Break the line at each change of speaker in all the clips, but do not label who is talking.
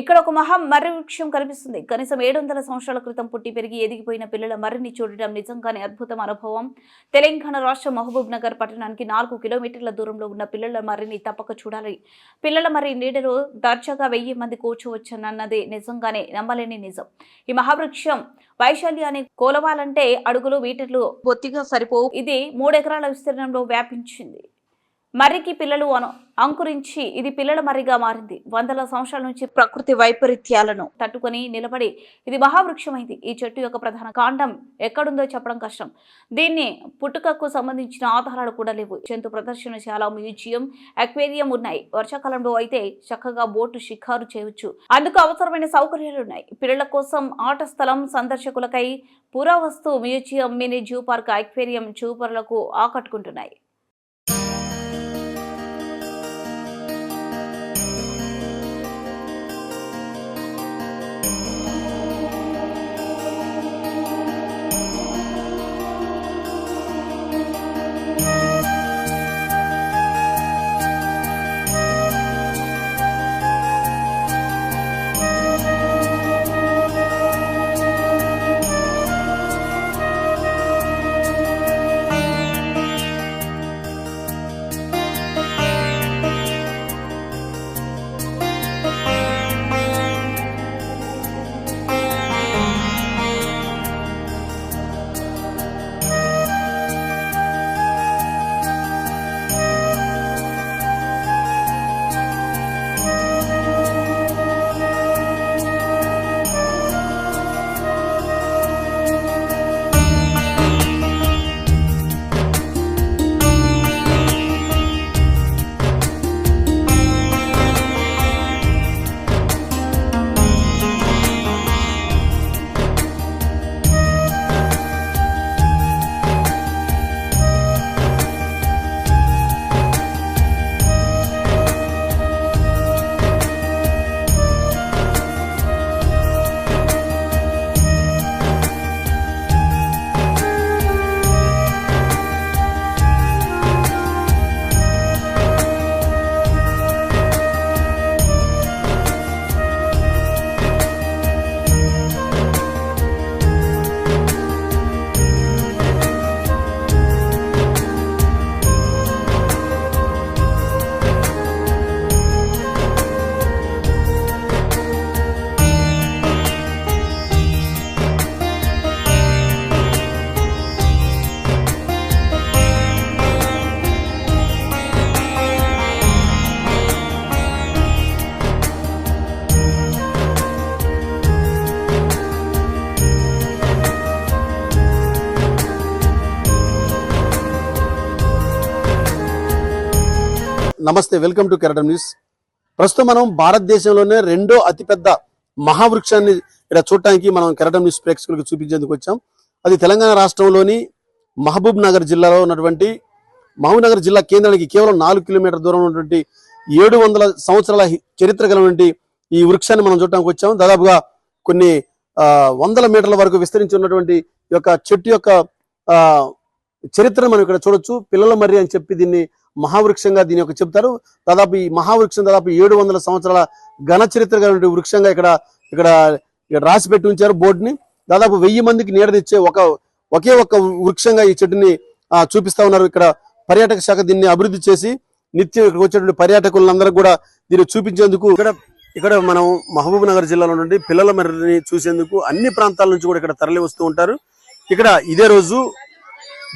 ఇక్కడ ఒక మహా మర్రి వృక్షం కనిపిస్తుంది. కనీసం ఏడు వందల సంవత్సరాల క్రితం పుట్టి పెరిగి ఎదిగిపోయిన పిల్లల మర్రిని చూడటం నిజంగానే అద్భుతం అనుభవం. తెలంగాణ రాష్ట్ర మహబూబ్ నగర్ పట్టణానికి నాలుగు కిలోమీటర్ల దూరంలో ఉన్న పిల్లల మర్రిని తప్పక చూడాలి. పిల్లల మర్రి నీడలో దర్జాగా వెయ్యి మంది కూర్చోవచ్చనన్నది నిజంగానే నమ్మలేని నిజం. ఈ మహావృక్షం వైశాల్యాన్ని కోలవాలంటే అడుగులు మీటర్లు బొత్తిగా సరిపోవు. ఇది మూడెకరాల విస్తీర్ణంలో వ్యాపించింది. మర్రికి పిల్లలు అను అంకురించి ఇది పిల్లల మర్రిగా మారింది. వందల సంవత్సరాల నుంచి ప్రకృతి వైపరీత్యాలను తట్టుకొని నిలబడి ఇది మహావృక్షమైంది. ఈ చెట్టు యొక్క ప్రధాన కాండం ఎక్కడుందో చెప్పడం కష్టం. దీన్ని పుట్టుకకు సంబంధించిన ఆధారాలు కూడా లేవు. జంతు ప్రదర్శనశాల మ్యూజియం అక్వేరియం ఉన్నాయి. వర్షాకాలంలో అయితే చక్కగా బోటు షికారు చేయవచ్చు అందుకు అవసరమైన సౌకర్యాలు ఉన్నాయి. పిల్లల కోసం ఆట స్థలం సందర్శకులకై పురావస్తు museum mini zoo park aquarium చూపరులకు ఆకట్టుకుంటున్నాయి.
నమస్తే వెల్కమ్ టు కెరటం న్యూస్. ప్రస్తుతం మనం భారతదేశంలోనే రెండో అతిపెద్ద మహావృక్షాన్ని ఇక్కడ చూడటానికి మనం కెరటం న్యూస్ ప్రేక్షకులకు చూపించేందుకు వచ్చాం. అది తెలంగాణ రాష్ట్రంలోని మహబూబ్ నగర్ జిల్లాలో ఉన్నటువంటి మహబూబ్ నగర్ జిల్లా కేంద్రానికి కేవలం నాలుగు కిలోమీటర్ దూరంలో ఉన్నటువంటి ఏడు వందల సంవత్సరాల చరిత్ర కలిగినటువంటి ఈ వృక్షాన్ని మనం చూడటానికి వచ్చాం. దాదాపుగా కొన్ని వందల మీటర్ల వరకు విస్తరించి ఉన్నటువంటి ఈ యొక్క చెట్టు యొక్క చరిత్రను మనం ఇక్కడ చూడొచ్చు. పిల్లల మర్రి అని చెప్పి దీన్ని మహావృక్షంగా దీని యొక్క చెప్తారు. దాదాపు ఈ మహావృక్షం దాదాపు ఏడు వందల సంవత్సరాల ఘన చరిత్ర కలిగిన వృక్షంగా ఇక్కడ ఇక్కడ ఇక్కడ రాసి పెట్టి ఉంచారు బోర్డుని. దాదాపు వెయ్యి మందికి నీడనిచ్చే ఒక ఒకే ఒక వృక్షంగా ఈ చెట్టుని చూపిస్తా ఉన్నారు. ఇక్కడ పర్యాటక శాఖ దీన్ని అభివృద్ధి చేసి నిత్యం ఇక్కడికి వచ్చేటువంటి పర్యాటకులందరూ కూడా దీన్ని చూపించేందుకు ఇక్కడ ఇక్కడ మనం మహబూబ్ నగర్ జిల్లాలో నుండి పిల్లల మర్రిని చూసేందుకు అన్ని ప్రాంతాల నుంచి కూడా ఇక్కడ తరలి వస్తూ ఉంటారు. ఇక్కడ ఇదే రోజు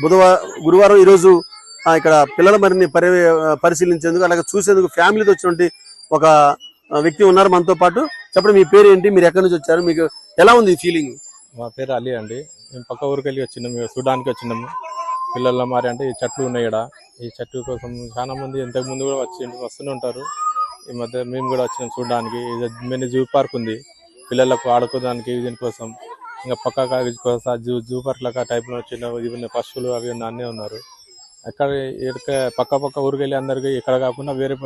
బుధవారం గురువారం ఈ రోజు ఇక్కడ పిల్లల మరిన్ని పరి పరిశీలించేందుకు అలాగే చూసేందుకు ఫ్యామిలీతో వచ్చినటువంటి ఒక వ్యక్తి ఉన్నారు మనతో పాటు. చెప్పండి మీ పేరు ఏంటి మీరు ఎక్కడి నుంచి వచ్చారు? మీకు ఎలా ఉంది ఈ ఫీలింగ్
మా పేరు అలీ అండి. మేము పక్క ఊరికి వెళ్ళి వచ్చినాము చూడడానికి వచ్చినాము పిల్లల మారి అంటే ఈ చెట్లు ఉన్నాయి ఇక్కడ ఈ చెట్టు కోసం చాలా మంది ఇంతకు ముందు కూడా వచ్చి వస్తూనే ఉంటారు. ఈ మధ్య మేము కూడా వచ్చినాం చూడడానికి. ఇది మినీ జూ పార్క్ ఉంది. పిల్లలకు ఆడుకోవడానికి దీనికోసం. ఇంకా పక్క జూ జూ పార్క్ లాగా టైప్లో వచ్చిన ఇవి పశువులు అవి ఉన్న అన్నీ ఉన్నారు. అక్కడ ఇక్కడ పక్క పక్క ఊరికి వెళ్ళి అందరికి ఇక్కడ కాకుండా వేరే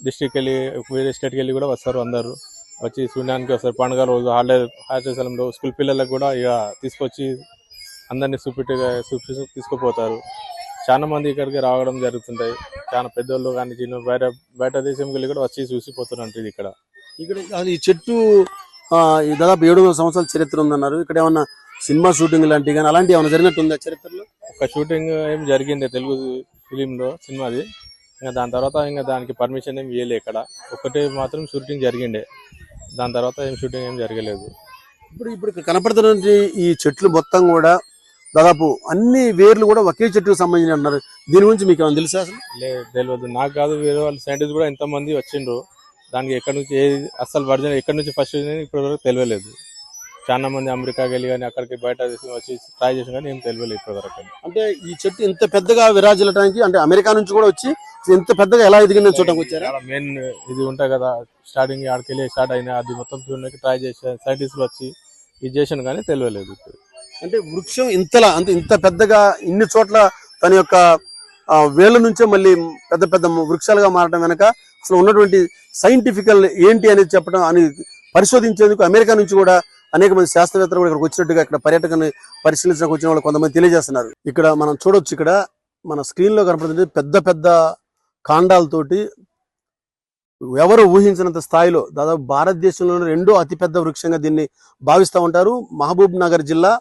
డిస్ట్రిక్ట్ వెళ్ళి వేరే స్టేట్కి వెళ్ళి కూడా వస్తారు అందరూ. వచ్చి చూడడానికి వస్తారు. పండుగ రోజు హాలిడే హాలిడే సెలవులో స్కూల్ పిల్లలకు కూడా ఇక తీసుకొచ్చి అందరినీ చూపెట్టుగా చూపి తీసుకుపోతారు. చాలా మంది ఇక్కడికి రావడం జరుగుతుంటాయి. చాలా పెద్దోళ్ళు కానీ చిన్న బయట బయట దేశంకి వెళ్ళి కూడా వచ్చి చూసిపోతున్నారు ఇది ఇక్కడ.
ఇక్కడ ఈ చెట్టు ఆ, దాదాపు ఏడు సంవత్సరాల చరిత్ర ఉందన్నారు. ఇక్కడ ఏమన్నా సినిమా షూటింగ్ లాంటివి కానీ అలాంటివి ఏమైనా జరిగినట్టు ఉందా చరిత్రలో?
ఒక షూటింగ్ ఏం జరిగింది తెలుగు ఫిలింలో సినిమాది. ఇంకా దాని తర్వాత ఇంకా దానికి పర్మిషన్ ఏం ఇవ్వలే ఇక్కడ. ఒకటే మాత్రం షూటింగ్ జరిగిండే. దాని తర్వాత ఏం షూటింగ్ ఏం జరగలేదు.
ఇప్పుడు ఇప్పుడు ఇక్కడ కనపడుతున్న ఈ చెట్లు మొత్తం కూడా దాదాపు అన్ని వేర్లు కూడా ఒకే చెట్టుకు సంబంధించి అన్నారు. దీని గురించి మీకు ఏమైనా తెలుసా అసలు?
లే తెలియదు. నాకు కాదు వేరే వాళ్ళు సైంటిస్ట్ కూడా ఎంతమంది వచ్చిండ్రు. దానికి ఎక్కడి నుంచి ఏ అసలు వర్జన్ ఎక్కడి నుంచి ఫస్ట్ ఇప్పటి వరకు తెలియలేదు. చాలా మంది అమెరికాకి వెళ్ళి కానీ అక్కడికి బయట వచ్చి ట్రై చేసిన కానీ ఏం తెలియలేదు ఇప్పటి వరకు
అంటే ఈ చెట్టు ఇంత పెద్దగా విరాజిల్లటానికి అంటే అమెరికా నుంచి కూడా వచ్చి ఇంత పెద్దగా ఎలా ఎదిగిందని చూడటానికి వచ్చారా?
మెయిన్ ఇది ఉంటాయి కదా స్టార్టింగ్ ఆడికి వెళ్ళి స్టార్ట్ అయినా అది మొత్తం చూడడానికి ట్రై చేసే సైంటిస్టులు వచ్చి ఇది చేసాను కానీ తెలియలేదు
అంటే వృక్షం ఇంతలా అంటే ఇంత పెద్దగా ఇన్ని చోట్ల తన యొక్క వేళ్ళ నుంచే మళ్ళీ పెద్ద పెద్ద వృక్షాలుగా మారడం వెనక అసలు ఉన్నటువంటి సైంటిఫికల్ ఏంటి అనేది చెప్పడం అని పరిశోధించేందుకు అమెరికా నుంచి కూడా అనేక మంది శాస్త్రవేత్తలు కూడా ఇక్కడికి వచ్చినట్టుగా ఇక్కడ పర్యటకని పరిశీలించడానికి వచ్చిన వాళ్ళు కొంతమంది తెలియజేస్తున్నారు. ఇక్కడ మనం చూడొచ్చు ఇక్కడ మన స్క్రీన్లో కనపడుతుంది పెద్ద పెద్ద కాండాలతోటి ఎవరు ఊహించినంత స్థాయిలో దాదాపు భారతదేశంలోని రెండో అతిపెద్ద వృక్షంగా దీన్ని భావిస్తూ ఉంటారు. మహబూబ్ నగర్ జిల్లా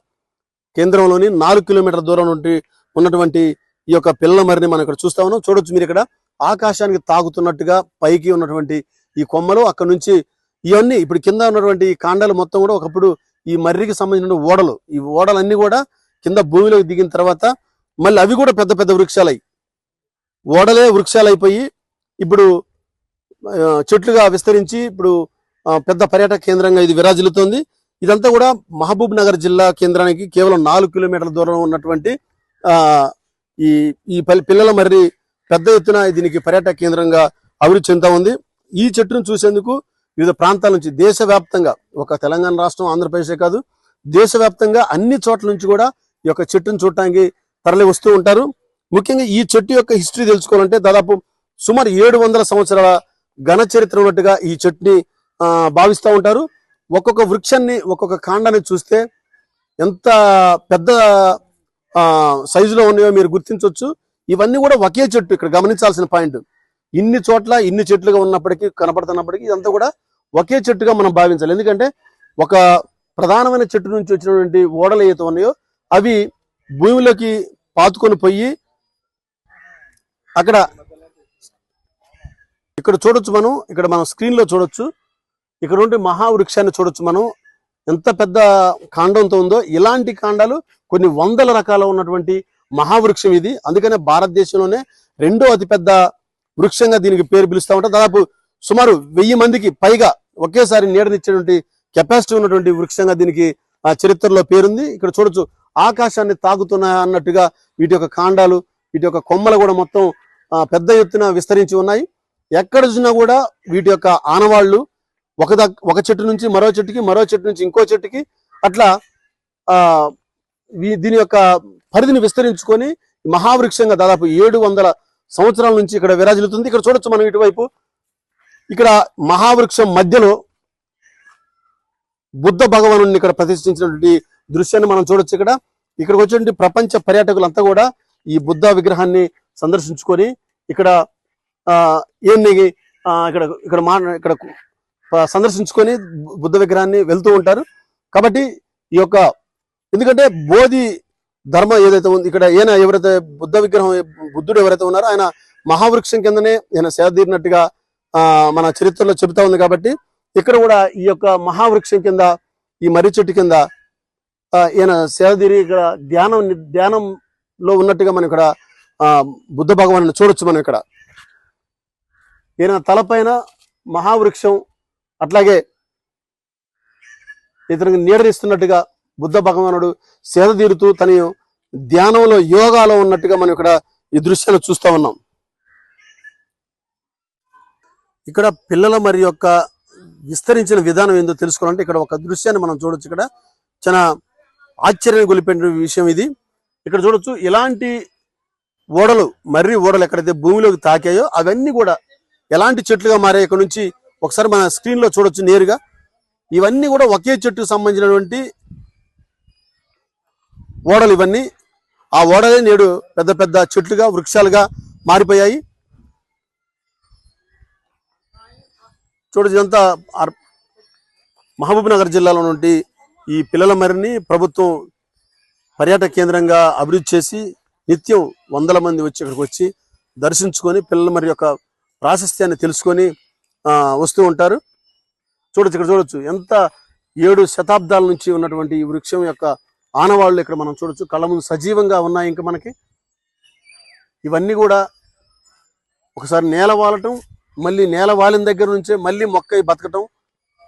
కేంద్రంలోని నాలుగు కిలోమీటర్ల దూరం నుండి ఉన్నటువంటి ఈ యొక్క పిల్లమరిని మనం ఇక్కడ చూస్తా ఉన్నాం. చూడొచ్చు మీరు ఇక్కడ ఆకాశానికి తాగుతున్నట్టుగా పైకి ఉన్నటువంటి ఈ కొమ్మలు అక్కడ నుంచి ఇవన్నీ ఇప్పుడు కింద ఉన్నటువంటి ఈ కాండాలు మొత్తం కూడా ఒకప్పుడు ఈ మర్రికి సంబంధించిన ఓడలు. ఈ ఓడలన్నీ కూడా కింద భూమిలోకి దిగిన తర్వాత మళ్ళీ అవి కూడా పెద్ద పెద్ద వృక్షాలయ్యి. ఓడలే వృక్షాలు అయిపోయి ఇప్పుడు చెట్లుగా విస్తరించి ఇప్పుడు పెద్ద పర్యాటక కేంద్రంగా ఇది విరాజిల్లుతోంది. ఇదంతా కూడా మహబూబ్ నగర్ జిల్లా కేంద్రానికి కేవలం నాలుగు కిలోమీటర్ల దూరంలో ఉన్నటువంటి ఈ ఈ పిల్లల మర్రి పెద్ద ఎత్తున దీనికి పర్యాటక కేంద్రంగా అభివృద్ధి చెందుతా ఉంది. ఈ చెట్టును చూసేందుకు వివిధ ప్రాంతాల నుంచి దేశవ్యాప్తంగా ఒక తెలంగాణ రాష్ట్రం ఆంధ్రప్రదేశే కాదు దేశవ్యాప్తంగా అన్ని చోట్ల నుంచి కూడా ఈ యొక్క చెట్టును చూడటానికి తరలి వస్తూ ఉంటారు. ముఖ్యంగా ఈ చెట్టు యొక్క హిస్టరీ తెలుసుకోవాలంటే దాదాపు సుమారు ఏడు వందల సంవత్సరాల ఘన చరిత్ర ఉన్నట్టుగా ఈ చెట్టుని భావిస్తూ ఉంటారు. ఒక్కొక్క వృక్షాన్ని ఒక్కొక్క కాండాన్ని చూస్తే ఎంత పెద్ద సైజులో ఉన్నాయో మీరు గుర్తించవచ్చు. ఇవన్నీ కూడా ఒకే చెట్టు ఇక్కడ గమనించాల్సిన పాయింట్. ఇన్ని చోట్ల ఇన్ని చెట్లుగా ఉన్నప్పటికీ కనపడుతున్నప్పటికీ ఇదంతా కూడా ఒకే చెట్టుగా మనం భావించాలి. ఎందుకంటే ఒక ప్రధానమైన చెట్టు నుంచి వచ్చినటువంటి ఓడలు ఏవైతే ఉన్నాయో అవి భూమిలోకి పాతుకొని పోయి అక్కడ ఇక్కడ చూడొచ్చు మనం ఇక్కడ మనం స్క్రీన్లో చూడొచ్చు. ఇక్కడ ఉండే మహావృక్షాన్ని చూడొచ్చు మనం. ఎంత పెద్ద కాండంతో ఉందో ఇలాంటి కాండాలు కొన్ని వందల రకాల ఉన్నటువంటి మహావృక్షం ఇది. అందుకనే భారతదేశంలోనే రెండో అతిపెద్ద వృక్షంగా దీనికి పేరు పిలుస్తా ఉంటారు. దాదాపు సుమారు వెయ్యి మందికి పైగా ఒకేసారి నీడనిచ్చేటువంటి కెపాసిటీ ఉన్నటువంటి వృక్షంగా దీనికి ఆ చరిత్రలో పేరుంది. ఇక్కడ చూడొచ్చు ఆకాశాన్ని తాగుతున్నాయి అన్నట్టుగా వీటి యొక్క కాండాలు వీటి యొక్క కొమ్మలు కూడా మొత్తం పెద్ద ఎత్తున విస్తరించి ఉన్నాయి. ఎక్కడ చూసినా కూడా వీటి యొక్క ఆనవాళ్ళు ఒక ఒక చెట్టు నుంచి మరో చెట్టుకి మరో చెట్టు నుంచి ఇంకో చెట్టుకి అట్లా దీని యొక్క పరిధిని విస్తరించుకొని మహావృక్షంగా దాదాపు ఏడు వందల సంవత్సరాల నుంచి ఇక్కడ విరాజిల్లుతుంది. ఇక్కడ చూడొచ్చు మనం ఇటువైపు ఇక్కడ మహావృక్షం మధ్యలో బుద్ధ భగవాను ఇక్కడ ప్రతిష్ఠించినటువంటి దృశ్యాన్ని మనం చూడొచ్చు ఇక్కడ. ఇక్కడికి వచ్చినటువంటి ప్రపంచ పర్యాటకులంతా కూడా ఈ బుద్ధ విగ్రహాన్ని సందర్శించుకొని ఇక్కడ ఆ ఆ, ఇక్కడ ఇక్కడ మా ఇక్కడ సందర్శించుకొని బుద్ధ విగ్రహాన్ని వెళ్తూ ఉంటారు. కాబట్టి ఈ యొక్క ఎందుకంటే బోధి ధర్మ ఏదైతే ఉంది ఇక్కడ ఈయన ఎవరైతే బుద్ధ విగ్రహం బుద్ధుడు ఎవరైతే ఉన్నారో ఆయన మహావృక్షం కిందనే ఈయన సేద తీరినట్టుగా మన చరిత్రలో చెబుతా ఉంది కాబట్టి ఇక్కడ కూడా ఈ యొక్క మహావృక్షం కింద ఈ మర్రి చెట్టు కింద ఈయన సేద తీరి ఇక్కడ ధ్యానం ధ్యానంలో ఉన్నట్టుగా మనం ఇక్కడ ఆ బుద్ధ భగవాను చూడొచ్చు మనం ఇక్కడ. ఈయన తలపైన మహావృక్షం అట్లాగే ఇతనికి నీడనిస్తున్నట్టుగా బుద్ధ భగవానుడు సేద తీరుతూ తన ధ్యానంలో యోగాలో ఉన్నట్టుగా మనం ఇక్కడ ఈ దృశ్యాన్ని చూస్తా ఉన్నాం. ఇక్కడ పిల్లల మరి యొక్క విస్తరించిన విధానం ఏందో తెలుసుకోవాలంటే ఇక్కడ ఒక దృశ్యాన్ని మనం చూడొచ్చు ఇక్కడ. చాలా ఆశ్చర్యాన్ని గొలిపిన విషయం ఇది. ఇక్కడ చూడొచ్చు ఇలాంటి ఓడలు మర్రి ఓడలు ఎక్కడైతే భూమిలోకి తాకాయో అవన్నీ కూడా ఎలాంటి చెట్లుగా మారాయి ఇక్కడ నుంచి ఒకసారి మన స్క్రీన్లో చూడొచ్చు నేరుగా. ఇవన్నీ కూడా ఒకే చెట్టుకు సంబంధించినటువంటి ఓడలు ఇవన్నీ. ఆ ఓడలే నేడు పెద్ద పెద్ద చెట్లుగా వృక్షాలుగా మారిపోయాయి. చూడొచ్చు ఇదంతా మహబూబ్నగర్ జిల్లాలో నుండి ఈ పిల్లల మరిని ప్రభుత్వం పర్యాటక కేంద్రంగా అభివృద్ధి చేసి నిత్యం వందల మంది వచ్చి ఇక్కడికి వచ్చి దర్శించుకొని పిల్లల మరి యొక్క ప్రాశస్త్యాన్ని తెలుసుకొని వస్తూ ఉంటారు. చూడొచ్చు ఇక్కడ చూడొచ్చు. ఎంత ఏడు శతాబ్దాల నుంచి ఉన్నటువంటి ఈ వృక్షం యొక్క ఆనవాళ్ళు ఇక్కడ మనం చూడొచ్చు. కళ్ళ ముందు సజీవంగా ఉన్నాయి ఇంకా మనకి. ఇవన్నీ కూడా ఒకసారి నేల వాలటం మళ్ళీ నేల వాలిన దగ్గర నుంచే మళ్ళీ మొక్క బతకటం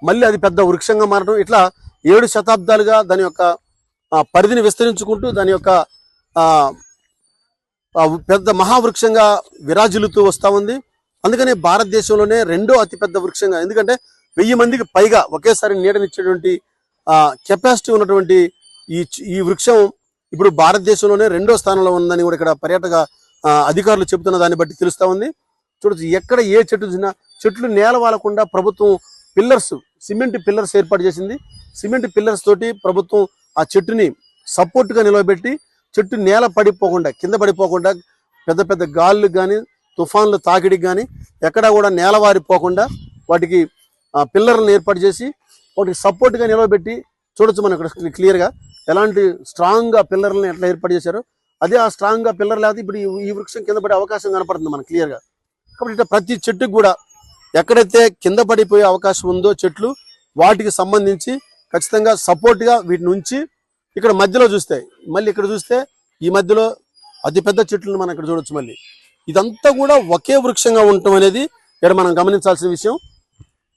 మళ్ళీ అది పెద్ద వృక్షంగా మారడం ఇట్లా ఏడు శతాబ్దాలుగా దాని యొక్క పరిధిని విస్తరించుకుంటూ దాని యొక్క పెద్ద మహావృక్షంగా విరాజిల్లుతూ వస్తూ ఉంది. అందుకనే భారతదేశంలోనే రెండో అతిపెద్ద వృక్షంగా ఎందుకంటే వెయ్యి మందికి పైగా ఒకేసారి నీడనిచ్చేటువంటి కెపాసిటీ ఉన్నటువంటి ఈ ఈ వృక్షం ఇప్పుడు భారతదేశంలోనే రెండో స్థానంలో ఉందని కూడా ఇక్కడ పర్యాటక ఆ, అధికారులు చెబుతున్న దాన్ని బట్టి తెలుస్తూ ఉంది. చూడొచ్చు ఎక్కడ ఏ చెట్టు చూసినా చెట్లు నేల వాలకుండా ప్రభుత్వం పిల్లర్స్ సిమెంట్ పిల్లర్స్ ఏర్పాటు చేసింది. సిమెంట్ పిల్లర్స్ తోటి ప్రభుత్వం ఆ చెట్టుని సపోర్ట్గా నిలవబెట్టి చెట్టు నేల పడిపోకుండా కింద పడిపోకుండా పెద్ద పెద్ద గాలులకు కానీ తుఫాన్లు తాకిడికి కానీ ఎక్కడా కూడా నేల వారిపోకుండా వాటికి ఆ, పిల్లర్లను ఏర్పాటు చేసి వాటికి సపోర్ట్గా నిలవబెట్టి చూడొచ్చు మనం ఇక్కడ క్లియర్గా ఎలాంటి స్ట్రాంగ్గా పిల్లర్లను ఎట్లా ఏర్పాటు చేశారో. అదే ఆ స్ట్రాంగ్గా పిల్లర్ లేకపోతే ఇప్పుడు ఈ- వృక్షం కింద పడే అవకాశం కనపడుతుంది మనకు క్లియర్గా. కాబట్టి ఇట్లా ప్రతి చెట్టుకు కూడా ఎక్కడైతే కింద పడిపోయే అవకాశం ఉందో చెట్లు వాటికి సంబంధించి ఖచ్చితంగా సపోర్ట్గా వీటిని ఉంచి ఇక్కడ మధ్యలో చూస్తే మళ్ళీ ఇక్కడ చూస్తే ఈ మధ్యలో అతిపెద్ద చెట్లను మనం ఇక్కడ చూడొచ్చు మళ్ళీ. ఇదంతా కూడా ఒకే వృక్షంగా ఉండటం అనేది ఇక్కడ మనం గమనించాల్సిన విషయం.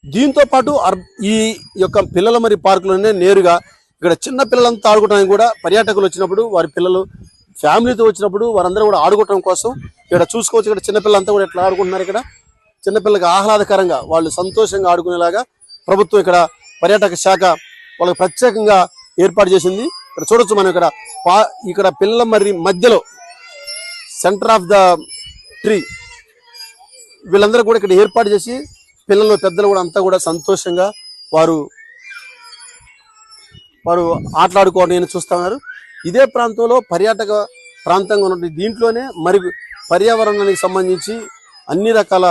దీంతో పాటు అర్- ఈ యొక్క పిల్లల మరి పార్కులోనే నేరుగా ఇక్కడ చిన్న పిల్లలంతా ఆడుకోవడానికి కూడా పర్యాటకులు వచ్చినప్పుడు వారి పిల్లలు ఫ్యామిలీతో వచ్చినప్పుడు వారందరూ కూడా ఆడుకోవటం కోసం ఇక్కడ చూసుకోవచ్చు. ఇక్కడ చిన్నపిల్లలంతా కూడా ఎట్లా ఆడుకుంటున్నారు ఇక్కడ? చిన్నపిల్లలకు ఆహ్లాదకరంగా వాళ్ళు సంతోషంగా ఆడుకునేలాగా ప్రభుత్వం ఇక్కడ పర్యాటక శాఖ వాళ్ళకి ప్రత్యేకంగా ఏర్పాటు చేసింది. ఇక్కడ చూడొచ్చు మనం ఇక్కడ. ఇక్కడ పిల్లల మరి మధ్యలో సెంటర్ ఆఫ్ ద ట్రీ వీళ్ళందరూ కూడా ఇక్కడ ఏర్పాటు చేసి పిల్లలు పెద్దలు కూడా అంతా కూడా సంతోషంగా వారు వారు ఆటలాడుకోవడం నేను చూస్తున్నారు ఇదే ప్రాంతంలో పర్యాటక ప్రాంతంగా ఉన్నటువంటి దీంట్లోనే మరి పర్యావరణానికి సంబంధించి అన్ని రకాల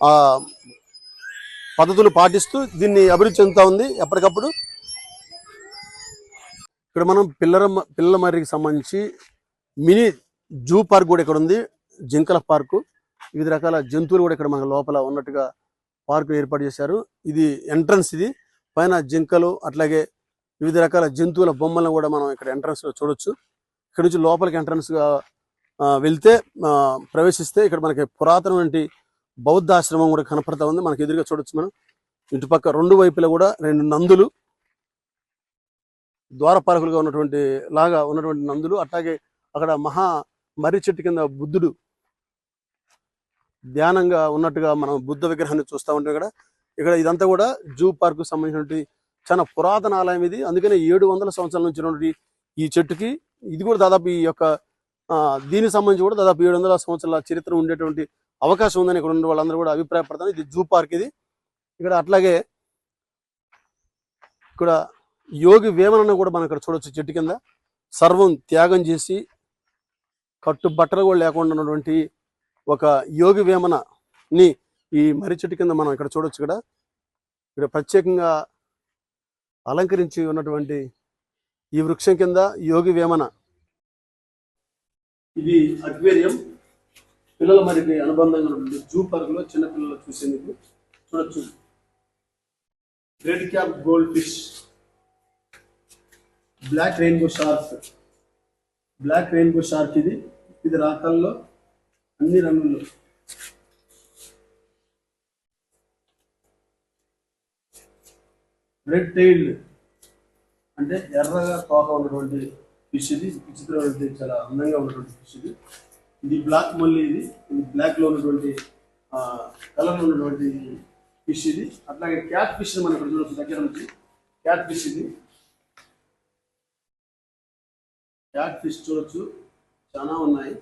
ఆ, పద్ధతులు పాటిస్తూ దీన్ని అభివృద్ధి చెందుతా ఉంది ఎప్పటికప్పుడు. ఇక్కడ మనం పిల్లల పిల్లల మర్రికి సంబంధించి మినీ జూ పార్క్ కూడా ఇక్కడ ఉంది జింకల పార్కు. వివిధ రకాల జంతువులు కూడా ఇక్కడ మన లోపల ఉన్నట్టుగా పార్కు ఏర్పాటు చేశారు. ఇది ఎంట్రన్స్ ఇది. పైన జింకలు అట్లాగే వివిధ రకాల జంతువుల బొమ్మలను కూడా మనం ఇక్కడ ఎంట్రన్స్లో చూడొచ్చు. ఇక్కడ నుంచి లోపలికి ఎంట్రన్స్గా వెళ్తే ఆ, ప్రవేశిస్తే ఇక్కడ మనకి పురాతనమైన బౌద్ధ ఆశ్రమం కూడా కనపడతా ఉంది. మనకి ఎదురుగా చూడొచ్చు మనం. ఇటుపక్క రెండు వైపులా కూడా రెండు నందులు ద్వారపాలకులుగా ఉన్నటువంటి లాగా ఉన్నటువంటి నందులు అట్లాగే అక్కడ మహా మర్రి చెట్టు కింద బుద్ధుడు ధ్యానంగా ఉన్నట్టుగా మనం బుద్ధ విగ్రహాన్ని చూస్తూ ఉంటాం ఇక్కడ. ఇక్కడ ఇదంతా కూడా జూ పార్క్ సంబంధించినటువంటి చాలా పురాతన ఆలయం ఇది. అందుకనే ఏడు వందల సంవత్సరాల నుంచి ఉన్నటువంటి ఈ చెట్టుకి ఇది కూడా దాదాపు ఈ యొక్క దీనికి సంబంధించి కూడా దాదాపు ఏడు వందల సంవత్సరాల చరిత్ర ఉండేటువంటి అవకాశం ఉందని ఇక్కడ ఉన్న వాళ్ళందరూ కూడా అభిప్రాయపడతారు. ఇది జూ పార్క్ ఇది. ఇక్కడ అట్లాగే ఇక్కడ యోగి వేమనను కూడా మనం ఇక్కడ చూడొచ్చు చెట్టు కింద. సర్వం త్యాగం చేసి కట్టు బట్టలు కూడా లేకుండా ఉన్నటువంటి ఒక యోగి వేమనని ఈ మర్రి చెట్టు కింద మనం ఇక్కడ చూడొచ్చు ఇక్కడ. ఇక్కడ ప్రత్యేకంగా అలంకరించి ఉన్నటువంటి ఈ వృక్షం కింద యోగి వేమన. ఇది అక్వేరియం పిల్లల మరికి అనుబంధంగా ఉంటుంది జూ పార్క్లో చిన్న పిల్లలు చూసేందుకు చూడొచ్చు. Red cap goldfish black rainbow shark black rainbow shark ఇది. ఇది రాకల్లో అన్ని రంగుల్లో. రెడ్ టైల్డ్ అంటే ఎర్రగా తోక ఉన్నటువంటి ఫిష్ ఇది విచిత్రమైనటువంటి చాలా అందంగా ఉన్నటువంటి ఫిష్ ఇది. ఇది బ్లాక్ మళ్ళీ ఇది. ఇది బ్లాక్లో ఉన్నటువంటి కలర్ ఉన్నటువంటి ఫిష్ ఇది. అట్లాగే క్యాట్ ఫిష్ మనం ఇక్కడ చూడవచ్చు దగ్గర నుంచి. క్యాట్ ఫిష్ ఇది. క్యాట్ ఫిష్ చూడొచ్చు. చాలా ఉన్నాయి.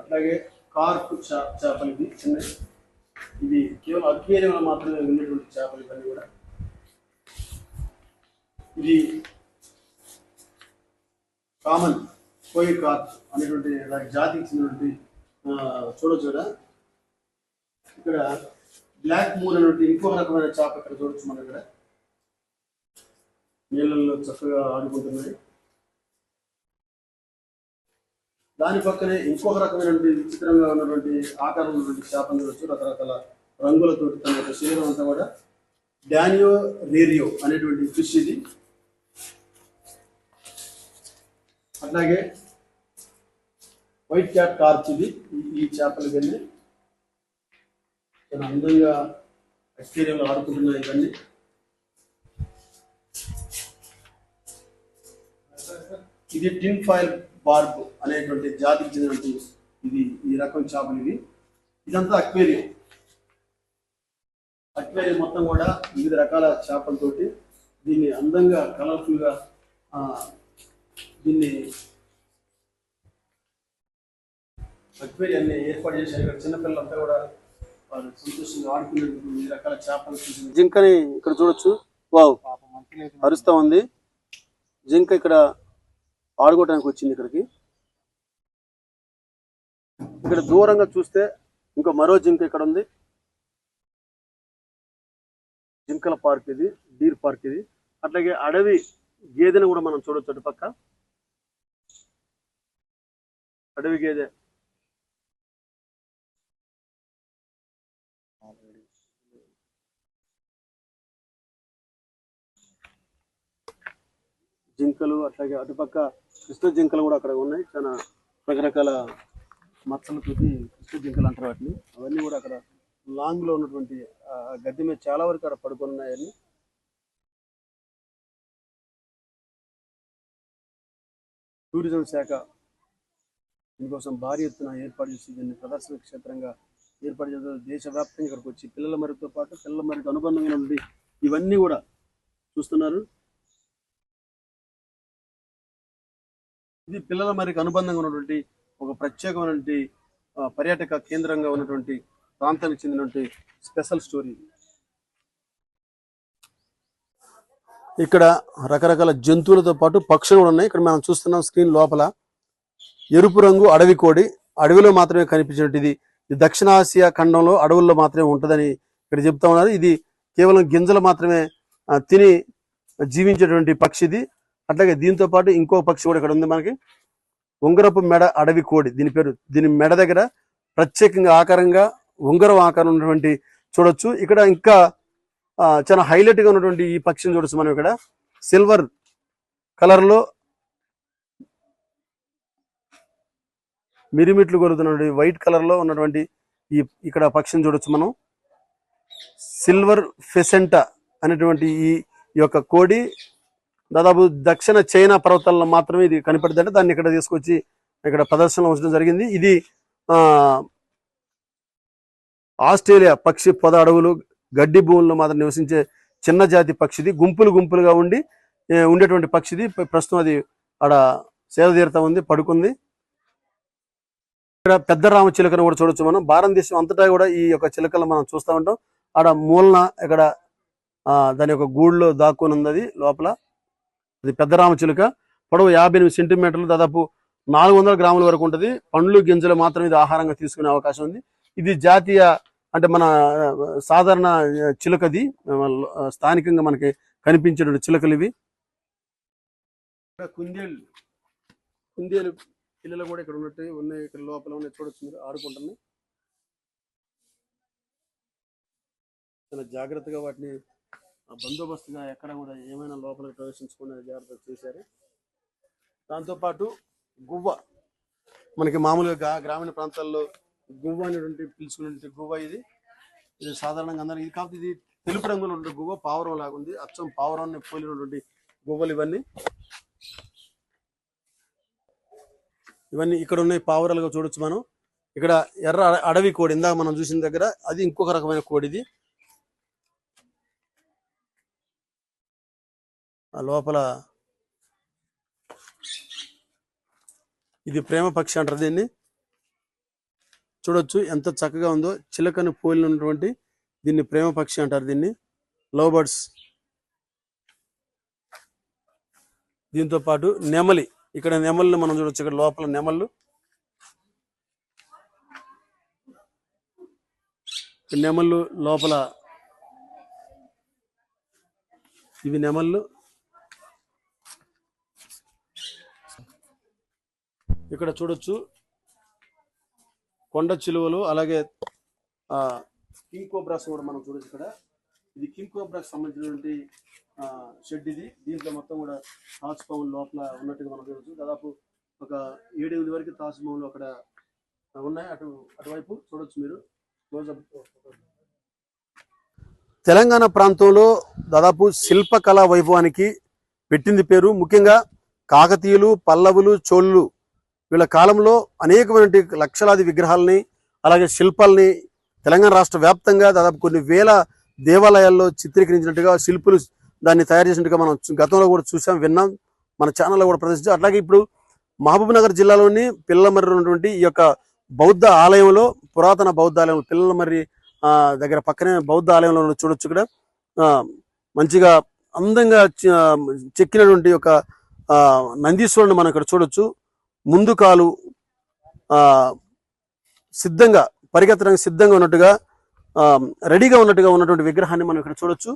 అట్లాగే కార్ప్ చేపలు ఇది చిన్నవి. ఇది కేవలం అక్వేరియంలో మాత్రమే ఉన్నటువంటి చేపలు ఇవన్నీ కూడా. ఇది కామన్ కోయి కార్ప్ అనేటువంటి దాని జాతికి చెందినటువంటి చూడొచ్చు కదా ఇక్కడ బ్లాక్ మూన్ అనేటువంటి ఇంకొక రకమైన చేప ఇక్కడ చూడొచ్చు మనం ఇక్కడ నీళ్ళల్లో చక్కగా ఆడుకుంటున్నాయి. దాని పక్కనే ఇంకొక రకమైనటువంటి విచిత్రంగా ఉన్నటువంటి ఆకారం ఉన్నటువంటి చేపను చూడొచ్చు రకరకాల రంగులతో తన యొక్క శరీరం అంతా కూడా డానియో రేరియో అనేటువంటి ఫిష్ ఇది. అట్లాగే వైట్ క్యాట్ కార్చ్ ఇది ఈ- చేపలు కానీ చాలా అందంగా అక్వేరియంలో ఆడుకుంటున్నాయి ఇవన్నీ. ఇది టిన్ ఫాయిల్ బార్బ్ అనేటువంటి జాతికి చెందినటువంటి ఇది ఈ రకం చేపలు ఇవి. ఇదంతా అక్వేరియం. అక్వేరియం మొత్తం కూడా వివిధ రకాల చేపలతోటి దీన్ని అందంగా కలర్ఫుల్గా దీన్ని అక్వేరియాన్ని ఏర్పాటు చేశారు. ఇక్కడ చిన్నపిల్లలంతా కూడా వాళ్ళు సంతోషంగా ఆడుకునేందుకు వివిధ రకాల చేపలు జింకని ఇక్కడ చూడొచ్చు. వావ్. అరుస్తా ఉంది. జింక ఇక్కడ ఆడుకోవడానికి వచ్చింది ఇక్కడికి. ఇక్కడ దూరంగా చూస్తే ఇంకో మరో జింక ఇక్కడ ఉంది. జింకల పార్క్ ఇది డీర్ పార్క్ ఇది. అట్లాగే అడవి గేదెను కూడా మనం చూడొచ్చు అటుపక్క అడవి గేదె. జింకలు అట్లాగే అటుపక్క కృష్ణ జింకలు కూడా అక్కడ ఉన్నాయి. చాలా రకరకాల మచ్చలతోటి కృష్ణ జింకలు అంటారు వాటిని. అవన్నీ కూడా అక్కడ లాంగ్లో ఉన్నటువంటి గద్దె మీద చాలా వరకు అక్కడ పడుకొని ఉన్నాయని. టూరిజం శాఖ దీనికోసం భారీ ఎత్తున ఏర్పాటు చేసి దీన్ని ప్రదర్శన క్షేత్రంగా ఏర్పాటు చేస్తారు దేశవ్యాప్తంగా ఇక్కడికి వచ్చి పిల్లల మరుగుతో పాటు పిల్లల మరికి అనుబంధమైనటువంటి ఇవన్నీ కూడా చూస్తున్నారు. ఇది పిల్లల మరికి అనుబంధంగా ఉన్నటువంటి ఒక ప్రత్యేకమైనటువంటి పర్యాటక కేంద్రంగా ఉన్నటువంటి ప్రాంతానికి చెందినటువంటి స్పెషల్ స్టోరీ. ఇక్కడ రకరకాల జంతువులతో పాటు పక్షులు కూడా ఉన్నాయి. ఇక్కడ మనం చూస్తున్నాం స్క్రీన్ లోపల. ఎరుపు రంగు అడవి కోడి. అడవిలో మాత్రమే కనిపించినట్టు ఇది ఇది దక్షిణాసియా ఖండంలో అడవుల్లో మాత్రమే ఉంటుందని ఇక్కడ చెప్తా ఉన్నారు. ఇది కేవలం గింజలు మాత్రమే తిని జీవించేటువంటి పక్షి ఇది. అట్లాగే దీంతో పాటు ఇంకో పక్షి కూడా ఇక్కడ ఉంది మనకి. ఉంగరపు మెడ అడవి కోడి. దీని పేరు దీని మెడ దగ్గర ప్రత్యేకంగా ఆకారంగా ఉంగరం ఆకారం ఉన్నటువంటి చూడొచ్చు. ఇక్కడ ఇంకా చాలా హైలైట్గా ఉన్నటువంటి ఈ పక్షిని చూడొచ్చు మనం ఇక్కడ. సిల్వర్ కలర్లో మిరిమిట్లు కొలుతున్నటువంటి వైట్ కలర్లో ఉన్నటువంటి ఈ ఇక్కడ పక్షిని చూడొచ్చు మనం. సిల్వర్ ఫెసెంటా అనేటువంటి ఈ యొక్క కోడి దాదాపు దక్షిణ చైనా పర్వతాల్లో మాత్రమే ఇది కనపడుతుంది అంటే దాన్ని ఇక్కడ తీసుకొచ్చి ఇక్కడ ప్రదర్శనలో ఉంచడం జరిగింది. ఇది ఆ ఆస్ట్రేలియా పక్షి పొద అడవులు గడ్డి భూముల్లో మాత్రం నివసించే చిన్న జాతి పక్షిది. గుంపులు గుంపులుగా ఉండి ఉండేటువంటి పక్షిది. ప్రస్తుతం అది ఆడ సేద తీరుతా ఉంది పడుకుంది. ఇక్కడ పెద్ద రామ చిలుకను కూడా చూడొచ్చు మనం. భారతదేశం అంతటా కూడా ఈ యొక్క చిలుకలు మనం చూస్తూ ఉంటాం. ఆడ మూలన ఇక్కడ ఆ, దాని యొక్క గూడులో దాక్కుని ఉంది అది లోపల. అది పెద్ద చిలుక. పొడవు యాభై ఎనిమిది సెంటీమీటర్లు దాదాపు నాలుగు వందల గ్రాముల వరకు ఉంటుంది. పండ్లు గింజలు మాత్రం ఇది ఆహారంగా తీసుకునే అవకాశం ఉంది. ఇది జాతీయ అంటే మన సాధారణ ఆ, చిలుకది. స్థానికంగా మనకి కనిపించేటువంటి చిలుకలు ఇవి. ఇక్కడ కుందేళ్ళు కుందేలు పిల్లలు కూడా ఇక్కడ ఉన్నట్టు ఉన్నాయి. ఇక్కడ లోపల ఉన్నాయి. చూడొచ్చు మీరు ఆడుకుంటున్నాయి. చాలా జాగ్రత్తగా వాటిని బందోబస్తుగా ఎక్కడ కూడా ఏమైనా లోపలికి ప్రవేశించకుండా జాగ్రత్త చేశారు. దాంతోపాటు గువ్వ మనకి మామూలుగా గ్రామీణ ప్రాంతాల్లో గువ్వ అనేటువంటి పిలుచుకునే గువ్వ ఇది. ఇది సాధారణంగా అందరూ ఇది కాకపోతే ఇది తెలుపు రంగులో ఉండే గువ్వ పావురం లాగా ఉంది. అచ్చం పావురాన్ని పోలినటువంటి గువ్వలు ఇవన్నీ. ఇవన్నీ ఇక్కడ ఉన్నాయి పావురాలుగా చూడొచ్చు మనం. ఇక్కడ ఎర్ర అడవి కోడి ఇందాక మనం చూసిన దగ్గర అది ఇంకొక రకమైన కోడి ఆ లోపల ఇది ప్రేమ పక్షి అంటారు దీన్ని. చూడొచ్చు ఎంత చక్కగా ఉందో. చిలకను పోలినటువంటి దీన్ని ప్రేమ పక్షి అంటారు దీన్ని. లవ్ బర్డ్స్ దీంతో పాటు నెమలి. ఇక్కడ నెమళ్ళు మనం చూడొచ్చు. ఇక్కడ లోపల నెమళ్ళు. నెమళ్ళు లోపల. ఇవి నెమళ్ళు. ఇక్కడ చూడొచ్చు. కొండ చిలువలు అలాగే ఆ కింగ్ కోబ్రాస్ కూడా మనం చూడొచ్చు ఇక్కడ. ఇది కింగ్ కోబ్రాస్ సంబంధించినటువంటి ఆ, షెడ్ ఇది. దీంట్లో మొత్తం కూడా తాజ్ పౌన్ లోపల ఉన్నట్టుగా మనం చూడొచ్చు. దాదాపు ఒక ఏడెనిమిది వరకు తాజ్ పౌన్లు అక్కడ ఉన్నాయి. అటు అటువైపు చూడొచ్చు మీరు. Close తెలంగాణ ప్రాంతంలో దాదాపు శిల్పకళా వైభవానికి పెట్టింది పేరు. ముఖ్యంగా కాకతీయులు పల్లవులు చోళ్ళు వీళ్ళ కాలంలో అనేకమైన లక్షలాది విగ్రహాలని అలాగే శిల్పాలని తెలంగాణ రాష్ట్ర వ్యాప్తంగా దాదాపు కొన్ని వేల దేవాలయాల్లో చిత్రీకరించినట్టుగా శిల్పులు దాన్ని తయారు చేసినట్టుగా మనం గతంలో కూడా చూసాం విన్నాం మన ఛానల్లో కూడా ప్రదర్శించాం. అట్లాగే ఇప్పుడు మహబూబ్నగర్ జిల్లాలోని పిల్లలమర్రి ఉన్నటువంటి ఈ యొక్క బౌద్ధ ఆలయంలో పురాతన బౌద్ధ ఆలయం పిల్లలమర్రి దగ్గర పక్కనే బౌద్ధ ఆలయంలో చూడొచ్చు ఇక్కడ. మంచిగా అందంగా చెక్కినటువంటి ఒక నందీశ్వరుని మనం ఇక్కడ చూడొచ్చు. ముందు కాలు ఆ సిద్ధంగా పరిగెత్తడానికి సిద్ధంగా ఉన్నట్టుగా రెడీగా ఉన్నట్టుగా ఉన్నటువంటి విగ్రహాన్ని మనం ఇక్కడ చూడొచ్చు.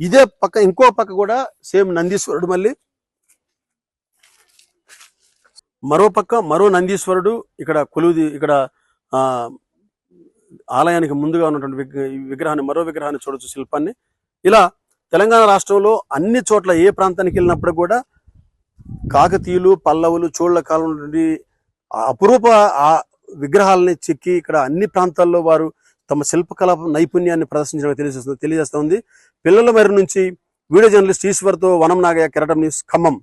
ఇదే పక్క ఇంకో పక్క కూడా సేమ్ నందీశ్వరుడు మళ్ళీ. మరో పక్క మరో నందీశ్వరుడు ఇక్కడ కొలువుది ఇక్కడ ఆలయానికి ముందుగా ఉన్నటువంటి ఈ విగ్రహాన్ని మరో విగ్రహాన్ని చూడొచ్చు శిల్పాన్ని. ఇలా తెలంగాణ రాష్ట్రంలో అన్ని చోట్ల ఏ ప్రాంతానికి వెళ్ళినప్పుడు కూడా కాకతీయులు పల్లవులు చోళ్ళ కాలం నుండి అపురూప ఆ విగ్రహాలని చెక్కి ఇక్కడ అన్ని ప్రాంతాల్లో వారు తమ శిల్పకళ నైపుణ్యాన్ని ప్రదర్శించడం తెలియజేస్తుంది తెలియజేస్తుంది పిల్లల వారి నుంచి వీడియో జర్నలిస్ట్ ఈశ్వర్తో వనం నాగయ్య కెరటం న్యూస్ ఖమ్మం.